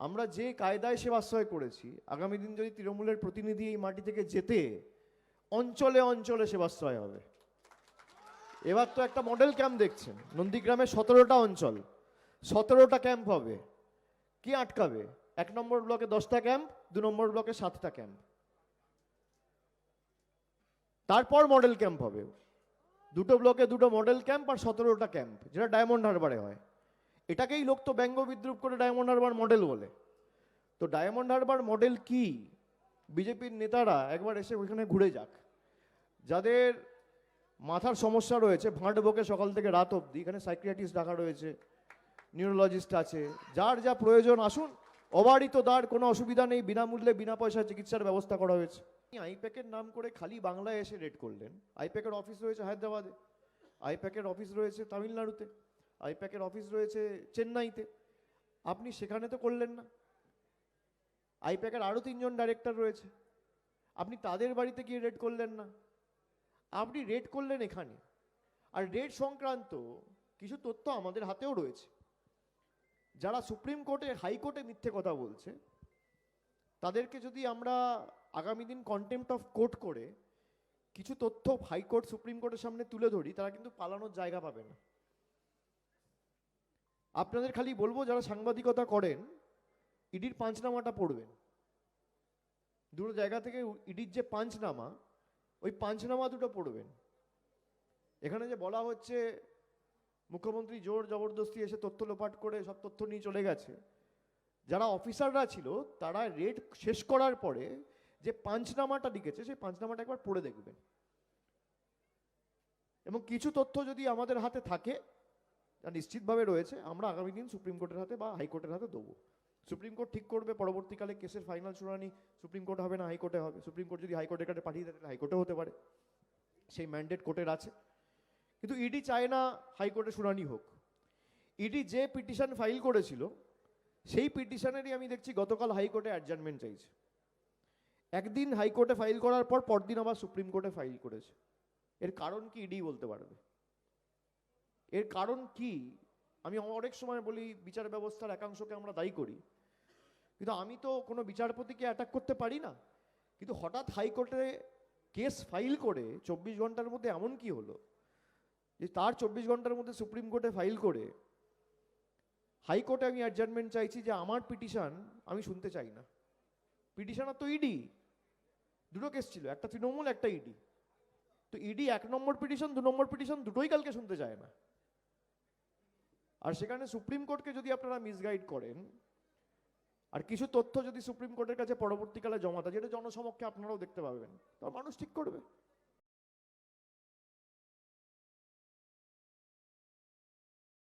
আমরা যে কায়দায় সেবাশ্রয় করেছি, আগামী দিন যদি তৃণমূলের প্রতিনিধি এই মাটি থেকে যেতে, অঞ্চলে অঞ্চলে সেবাশ্রয় হবে। এবার তো একটা মডেল ক্যাম্প দেখছেন, নন্দীগ্রামে সতেরোটা অঞ্চল, সতেরোটা ক্যাম্প হবে। কি আটকাবে? এক নম্বর ব্লকে দশটা ক্যাম্প দু নম্বর ব্লকে সাতটা ক্যাম্প তারপর মডেল ক্যাম্প হবে। দুটো ব্লকে দুটো মডেল ক্যাম্প আর সতেরোটা ক্যাম্প যেটা ডায়মন্ড হারবারে হয়। এটাকেই লোক তো ব্যঙ্গ বিদ্রুপ করে ডায়মন্ড হারবার মডেল বলে। তো ডায়মন্ড হারবার মডেল কি? বিজেপির নেতারা একবার এসে ওইখানে ঘুরে যাক। যাদের মাথার সমস্যা রয়েছে ভাঁট বকে সকাল থেকে রাত অবধি, এখানে সাইক্রিয়াটিস্ট ডাকা রয়েছে নিউরোলজিস্ট আছে, যার যা প্রয়োজন, আসুন, অবারিত দ্বার, কোনো অসুবিধা নেই, বিনামূল্যে, বিনা পয়সায় চিকিৎসার ব্যবস্থা করা হয়েছে। আইপ্যাকের নাম করে খালি বাংলায় এসে রেড করলেন। আইপ্যাকের অফিস রয়েছে হায়দ্রাবাদে। আইপ্যাকের অফিস রয়েছে তামিলনাড়ুতে। আইপ্যাকের অফিস রয়েছে চেন্নাইতে। আপনি সেখানে তো করলেন না। আইপ্যাকের আরও তিনজন ডাইরেক্টর রয়েছে। আপনি তাদের বাড়িতে গিয়ে রেড করলেন না। আপনি রেড করলেন এখানে। আর রেড সংক্রান্ত কিছু তথ্য আমাদের হাতেও রয়েছে। যারা সুপ্রিম কোর্টে হাইকোর্টে মিথ্যে কথা বলছে, তাদেরকে যদি আমরা আগামী দিন কন্টেম্পট অফ কোর্ট করে কিছু তথ্য হাইকোর্ট সুপ্রিম কোর্টের সামনে তুলে ধরি, তারা কিন্তু পালানোর জায়গা পাবে না। আপনাদের খালি বলব যারা সাংবাদিকতা করেন, ইডির পাঁচনামাটা পড়বেন। দুটো জায়গা থেকে ইডির যে পাঁচনামা ওই পাঁচনামা দুটো পড়বেন। এখানে যে বলা হচ্ছে, মুখ্যমন্ত্রী জোর জবরদস্তি এসে তথ্য লোপাট করে সব তথ্য নিয়ে চলে গেছে। যারা অফিসাররা ছিল, তারা রেড শেষ করার পরে যে পাঁচনামাটা লিখেছে, সেই পাঁচনামাটা একবার পড়ে দেখবেন। এবং কিছু তথ্য যদি আমাদের হাতে থাকে নিশ্চিতভাবে রয়েছে, আমরা আগামী দিন সুপ্রিম কোর্টের হাতে বা হাইকোর্টের হাতে দেবো। সুপ্রিম কোর্ট ঠিক করবে, পরবর্তীকালে কেসের ফাইনাল শুনানি সুপ্রিম কোর্ট হবে না হাইকোর্টে হবে। সুপ্রিম কোর্ট যদি হাইকোর্টের কাছে পাঠিয়ে দেয় হাইকোর্টে হতে পারে। সেই ম্যান্ডেট কোর্টের আছে। কিন্তু ইডি চায় না হাইকোর্টে শুনানি হোক। ইডি যে পিটিশন ফাইল করেছিল, সেই পিটিশনেরই আমি দেখছি গতকাল হাইকোর্টে অ্যাডজার্নমেন্ট চাইছে। একদিন হাইকোর্টে ফাইল করার পর, পরদিন আবার সুপ্রিম কোর্টে ফাইল করেছে। এর কারণ কি ইডি বলতে পারবে? এর কারণ কি? আমি অনেক সময় বলি, বিচার ব্যবস্থার একাংশকে আমরা দায়ী করি। কিন্তু আমি তো কোনো বিচারপতিকে অ্যাটাক করতে পারি না। কিন্তু হঠাৎ হাইকোর্টে কেস ফাইল করে চব্বিশ ঘণ্টার মধ্যে এমন কি হলো? যে তার চব্বিশ ঘণ্টার মধ্যে সুপ্রিম কোর্টে ফাইল করে হাইকোর্টে আমি অ্যাডজার্নমেন্ট চাইছি যে আমার পিটিশন আমি শুনতে চাই না। পিটিশনার তো ইডি দুটো কেস ছিল, একটা তৃণমূল, একটা ইডি তো ইডি এক নম্বর পিটিশন দু নম্বর পিটিশন দুটোই কালকে শুনতে চায় না। আর সেখানে সুপ্রিম কোর্টকে যদি আপনারা মিসগাইড করেন, আর কিছু তথ্য যদি সুপ্রিম কোর্টের কাছে পরবর্তীকালে জমা দেয়, যেটা জনসমক্ষে আপনারাও দেখতে পাবেন তো মানুষ ঠিক করবে।